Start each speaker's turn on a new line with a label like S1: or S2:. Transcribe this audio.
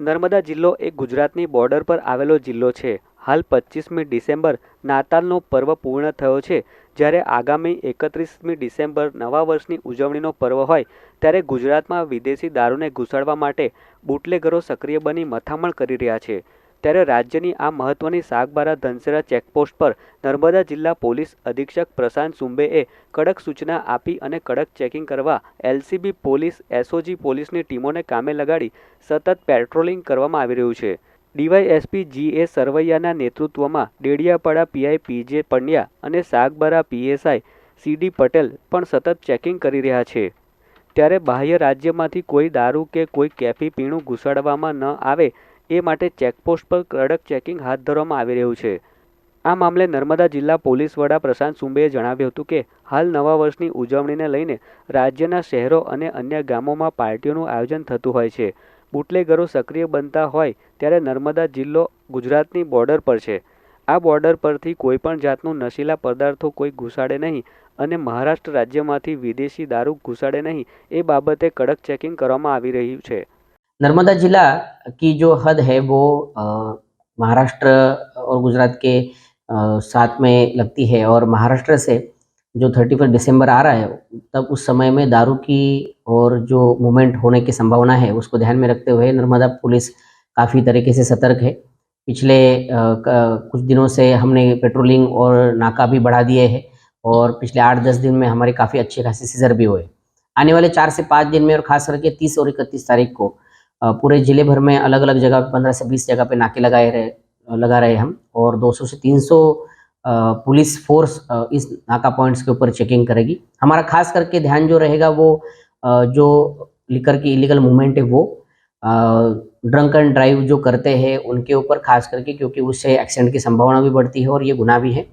S1: નર્મદા જિલ્લો એ ગુજરાતની બોર્ડર પર આવેલો જિલ્લો છે. હાલ પચીસમી ડિસેમ્બર નાતાલનો પર્વ પૂર્ણ થયો છે. જ્યારે આગામી એકત્રીસમી ડિસેમ્બર નવા વર્ષની ઉજવણીનો પર્વ હોય, ત્યારે ગુજરાતમાં વિદેશી દારૂને ઘુસાડવા માટે બુટલેગરો સક્રિય બની મથામણ કરી રહ્યા છે. ત્યારે રાજ્યની આ મહત્વની સાગબારા ધનસેરા ચેકપોસ્ટ પર નર્મદા જિલ્લા પોલીસ અધિક્ષક પ્રશાંત સુંબેએ કડક સૂચના આપી અને કડક ચેકિંગ કરવા એલસીબી પોલીસ, એસઓજી પોલીસની ટીમોને કામે લગાડી સતત પેટ્રોલિંગ કરવામાં આવી રહ્યું છે. ડીવાયએસપી જી એ સરવૈયાના નેતૃત્વમાં ડેડિયાપાડા પીઆઈ પીજે પંડ્યા અને સાગબારા પીએસઆઈ સીડી પટેલ પણ સતત ચેકિંગ કરી રહ્યા છે. ત્યારે બાહ્ય રાજ્યમાંથી કોઈ દારૂ કે કોઈ કેફી પીણું ઘુસાડવામાં ન આવે એ માટે ચેકપોસ્ટ પર કડક ચેકિંગ હાથ ધરવામાં આવી રહ્યું છે. આ મામલે નર્મદા જિલ્લા પોલીસ વડા પ્રશાંત સુંબેએ જણાવ્યું હતું કે, હાલ નવા વર્ષની ઉજવણીને લઈને રાજ્યના શહેરો અને અન્ય ગામોમાં પાર્ટીઓનું આયોજન થતું હોય છે. બુટલેગરો સક્રિય બનતા હોય ત્યારે નર્મદા જિલ્લો ગુજરાતની બોર્ડર પર છે. આ બોર્ડર પરથી કોઈ પણ જાતનું નશીલા પદાર્થો કોઈ ઘુસાડે નહીં અને મહારાષ્ટ્ર રાજ્યમાંથી વિદેશી દારૂ ઘુસાડે નહીં એ બાબતે કડક ચેકિંગ કરવામાં આવી રહ્યું છે.
S2: नर्मदा जिला की जो हद है वो महाराष्ट्र और गुजरात के साथ में लगती है और महाराष्ट्र से जो थर्टी फ़र्स्ट दिसंबर आ रहा है, तब उस समय में दारू की और जो मूवमेंट होने की संभावना है, उसको ध्यान में रखते हुए नर्मदा पुलिस काफ़ी तरीके से सतर्क है। पिछले क- कुछ दिनों से हमने पेट्रोलिंग और नाका भी बढ़ा दिए हैं और पिछले आठ दस दिन में हमारे काफ़ी अच्छे खासे सीजर भी हुए। आने वाले चार से पाँच दिन में और खास करके तीस और इकतीस तारीख को पूरे ज़िले भर में अलग अलग जगह पंद्रह से बीस जगह पे नाके लगाए रहे लगा रहे हम और 200 से 300 अ, पुलिस फोर्स इस नाका पॉइंट्स के ऊपर चेकिंग करेगी। हमारा खास करके ध्यान जो रहेगा वो जो लिकर की इलीगल मूवमेंट है वो ड्रंक एंड ड्राइव जो करते हैं उनके ऊपर खास करके क्योंकि उससे एक्सीडेंट की संभावना भी बढ़ती है और ये गुना भी है।